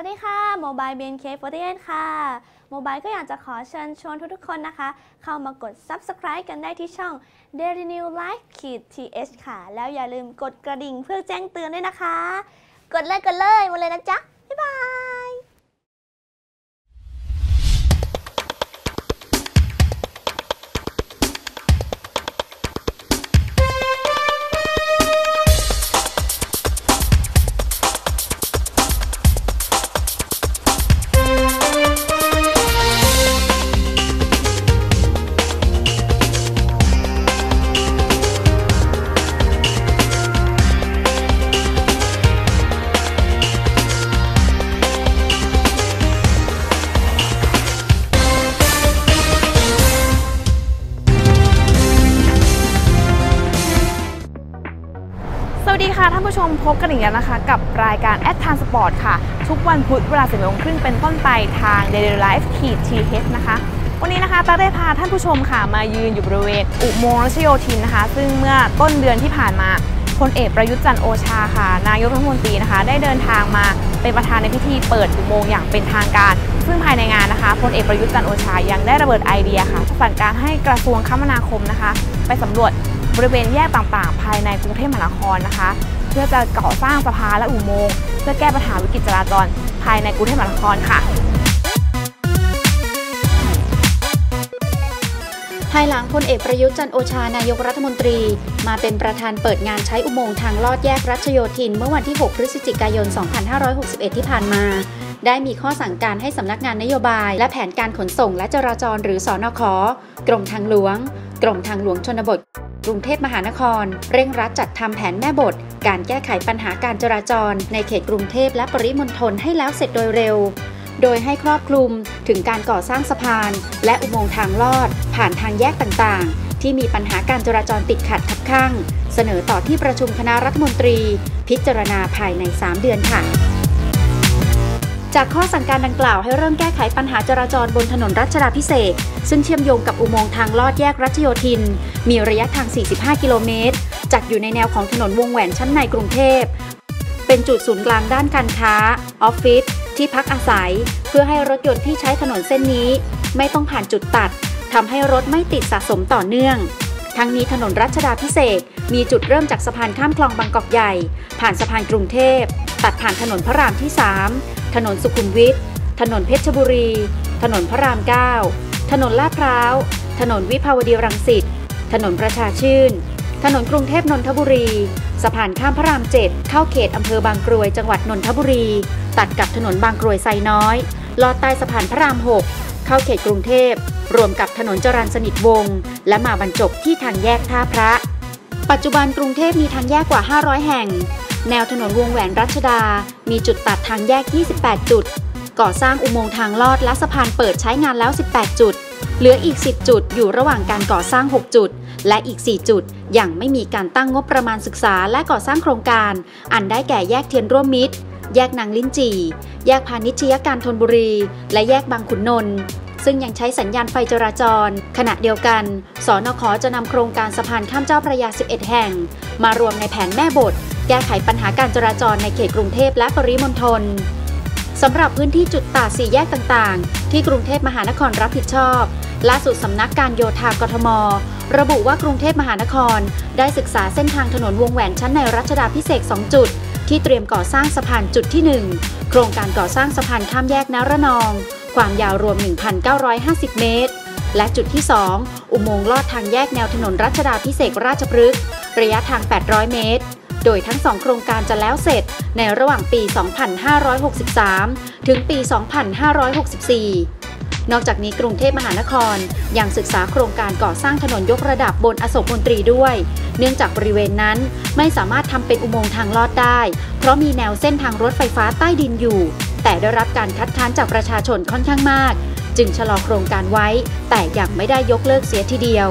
วัสดีค่ะโมบายเบนเคฟอร์เนค่ะโมบายก็อยากจะขอเชิญชวนทุกๆคนนะคะ เข้ามากด Subscribe กันได้ที่ช่อง Daily New Life ขีด th ค่ะ แล้วอย่าลืมกดกระดิ่งเพื่อแจ้งเตือนด้วยนะคะ กดเลยกดเลยมาเลยนะจ๊ะ บ๊ายบาย ผู้ชมพบกันอีกแล้วนะคะ กับรายการแอดทานสปอร์ตค่ะ ทุกวันพุธเวลาสิบโมงครึ่งเป็นต้นไปทาง Daily Life ขีด TH นะคะ วันนี้นะคะตั๊กได้พาท่านผู้ชมค่ะ มายืนอยู่บริเวณอุโมงค์รัชโยธินนะคะ ซึ่งเมื่อต้นเดือนที่ผ่านมาพลเอกประยุทธ์จันโอชาค่ะ นายกรัฐมนตรีนะคะ ได้เดินทางมาเป็นประธานในพิธีเปิดอุโมงค์อย่างเป็นทางการ ซึ่งภายในงานนะคะพลเอกประยุทธ์จันโอชายังได้ระเบิดไอเดียค่ะสั่งการให้กระทรวงคมนาคมนะคะ ไปสำรวจบริเวณแยกต่างๆ ภายในกรุงเทพมหานครนะคะ พื่อจะก่อสร้างสะพานและอุโมงค์เพื่อแก้ปัญหาวิกฤตจราจรภายในกรุงเทพมหานครค่ะภายหลังพลเอกประยุทธ์จันโอชานายกรัฐมนตรี มาเป็นประธานเปิดงานใช้อุโมงค์ทางลอดแยกรัชโยธิน เมื่อวันที่ 6 พฤศจิกายน 2561 ที่ผ่านมา ได้มีข้อสั่งการให้สำนักงานนโยบาย และแผนการขนส่งและจราจรหรือสอนคกรมทางหลวง กรมทางหลวงชนบท กรุงเทพมหานคร เร่งรัดจัดทำแผนแม่บท การแก้ไขปัญหาการจราจร ในเขตกรุงเทพและปริมณฑลให้แล้วเสร็จโดยเร็ว โดยให้ครอบคลุมถึงการก่อสร้างสะพาน และอุโมงค์ทางลอด ผ่านทางแยกต่างๆ ที่มีปัญหาการจราจรติดขัดขับข้าง เสนอต่อที่ประชุมคณะรัฐมนตรี พิจารณาภายใน 3 เดือนค่ะ จากข้อสั่งการดังกล่าวให้เริ่มแก้ไขปัญหาจราจรบนถนนรัชดาพิเศษ ซึ่งเชื่อมโยงกับอุโมงค์ทางลอดแยกรัชโยธิน มีระยะทาง 45 กิโลเมตร จัดอยู่ในแนวของถนนวงแหวนชั้นในกรุงเทพ เป็นจุดศูนย์กลางด้านการค้า ออฟฟิศ ที่พักอาศัย เพื่อให้รถยนต์ที่ใช้ถนนเส้นนี้ ไม่ต้องผ่านจุดตัดทำให้รถไม่ติดสะสมต่อเนื่อง ทั้งนี้ถนนรัชดาพิเศษ มีจุดเริ่มจากสะพานข้ามคลองบางกอกใหญ่ ผ่านสะพานกรุงเทพ ตัดผ่านถนนพระรามที่ 3 ถนนสุขุมวิท ถนนเพชรบุรี ถนนพระราม 9 ถนนลาดพร้าว ถนนวิภาวดีรังสิต ถนนประชาชื่น ถนนกรุงเทพนนทบุรี สะพานข้ามพระราม 7 เข้าเขตอำเภอบางกรวย จังหวัดนนทบุรี ตัดกับถนนบางกรวยไซน้อย ลอดใต้สะพานพระราม 6 เข้าเขตกรุงเทพ รวมกับถนนจรัญสนิทวงศ์ และมาบรรจบที่ทางแยกท่าพระปัจจุบันกรุงเทพมีทางแยกกว่า 500 แห่ง แนวถนนวงแหวนรัชดา มีจุดตัดทางแยก 28 จุด ก่อสร้างอุโมงค์ทางลอดและสะพานเปิดใช้งานแล้ว 18 จุด เหลืออีก 10 จุด อยู่ระหว่างการก่อสร้าง 6 จุด และอีก 4 จุด ยังไม่มีการตั้งงบประมาณศึกษาและก่อสร้างโครงการ อันได้แก่แยกเทียนร่วมมิตร แยกนางลิ้นจี่ แยกพาณิชยการธนบุรี และแยกบางขุนนนท์ ซึ่งยังใช้สัญญาณไฟจราจร ขณะเดียวกัน สนขจะนำโครงการสะพานข้ามเจ้าพระยา 11 แห่ง มารวมในแผนแม่บท แก้ไขปัญหาการจราจรในเขตกรุงเทพและปริมณฑลสำหรับพื้นที่จุดตัดสี่แยกต่างๆ ที่กรุงเทพมหานครรับผิดชอบล่าสุดสำนักการโยธากทม ระบุว่ากรุงเทพมหานคร ได้ศึกษาเส้นทางถนนวงแหวนชั้นในรัชดาพิเศษ2จุด ที่เตรียมก่อสร้างสะพานจุดที่ 1 โครงการก่อสร้างสะพานข้ามแยกนรนอง ความยาวรวม 1,950 เมตร และจุดที่ 2 อุโมงค์ลอดทางแยกแนวถนนรัชดาพิเศษราชพฤกษ์ระยะทาง 800 เมตร โดยทั้งสองโครงการจะแล้วเสร็จในระหว่างปี 2563 ถึงปี 2564 นอกจากนี้กรุงเทพมหานครยังศึกษาโครงการก่อสร้างถนนยกระดับบนอโศกมนตรีด้วย เนื่องจากบริเวณนั้นไม่สามารถทำเป็นอุโมงค์ทางลอดได้ เพราะมีแนวเส้นทางรถไฟฟ้าใต้ดินอยู่ แต่ได้รับการคัดค้านจากประชาชนค่อนข้างมาก จึงชะลอโครงการไว้ แต่ยังไม่ได้ยกเลิกเสียทีเดียว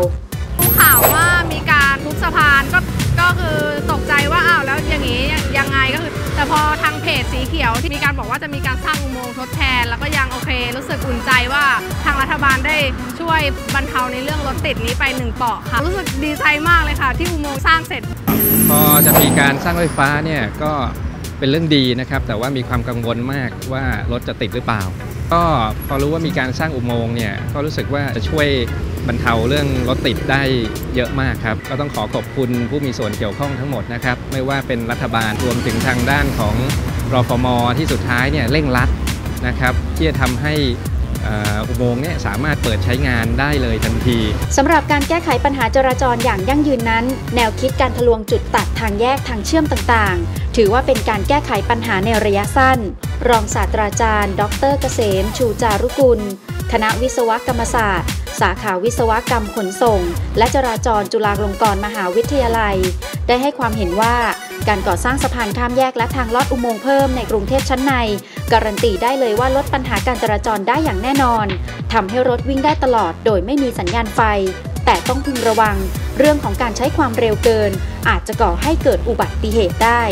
รู้ข่าวว่ามีการทุบสะพานก็ก็คือตกใจว่าอ้าวแล้วอย่างนี้ยังไงก็คือ แต่พอทางเพจสีเขียวที่มีการบอกว่าจะมีการสร้างอุโมงค์ทดแทน แล้วก็ยังโอเค รู้สึกอุ่นใจว่าทางรัฐบาลได้ช่วยบรรเทาในเรื่องรถติดนี้ไปหนึ่งเปาะค่ะ รู้สึกดีใจมากเลยค่ะ ที่อุโมงค์สร้างเสร็จ พอจะมีการสร้างรถไฟฟ้าเนี่ยก็ เป็นเรื่องดีนะครับ แต่ว่ามีความกังวลมากว่ารถจะติดหรือเปล่า ก็พอรู้ว่ามีการสร้างอุโมงค์เนี่ยก็รู้สึกว่าจะช่วยบรรเทาเรื่องรถติดได้เยอะมากครับ ก็ต้องขอขอบคุณผู้มีส่วนเกี่ยวข้องทั้งหมดนะครับ ไม่ว่าเป็นรัฐบาลรวมถึงทางด้านของรอฟมที่สุดท้ายเนี่ยเร่งรัดนะครับ ที่จะทำให้อุโมงค์เนี่ยสามารถเปิดใช้งานได้เลยทันทีสำหรับการแก้ไขปัญหาจราจรอย่างยั่งยืนนั้น แนวคิดการทะลวงจุดตัดทางแยกทางเชื่อมต่างๆ ถือว่าเป็นการแก้ไขปัญหาในระยะสั้น รองศาสตราจารย์ ดรเกษม ชูจารุกุล คณะวิศวกรรมศาสตร์ สาขาวิศวกรรมขนส่ง และจราจรจุฬาลงกรณ์มหาวิทยาลัย ได้ให้ความเห็นว่าการก่อสร้างสะพานข้ามแยกและทางลอดอุโมงค์เพิ่มในกรุงเทพชั้นใน การันตีได้เลยว่าลดปัญหาการจราจรได้อย่างแน่นอนทำให้รถวิ่งได้ตลอดโดยไม่มีสัญญาณไฟ แต่ต้องพึงระวัง เรื่องของการใช้ความเร็วเกิน อาจจะก่อให้เกิดอุบัติเหตุได้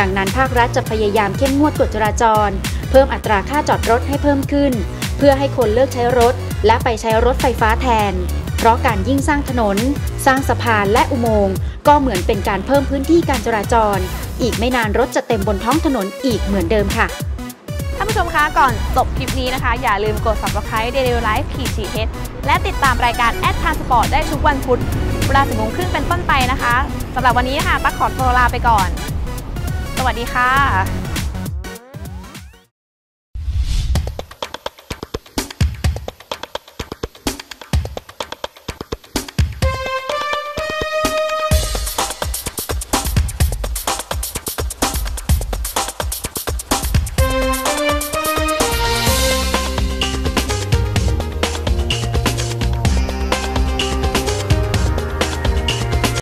ดังนั้นภาครัฐจะพยายามเข้มงวดกฎจราจร เพิ่มอัตราค่าจอดรถให้เพิ่มขึ้น เพื่อให้คนเลิกใช้รถ และไปใช้รถไฟฟ้าแทน เพราะการยิ่งสร้างถนน สร้างสะพานและอุโมงค์ก็เหมือนเป็นการเพิ่มพื้นที่การจราจร อีกไม่นานรถจะเต็มบนท้องถนนอีกเหมือนเดิมค่ะท่านผู้ชมคะก่อนจบคลิปนี้นะคะ อย่าลืมกด subscribe Daily Life ขีดฉีเและติดตามรายการ a d Transport ได้ทุกวันพุธเวลาสิบโมงครึ่งเป็นต้นไปนะคะสำหรับวันนี้ค่ะตั๊กขอตัวลาไปก่อน วัสดีค่ะ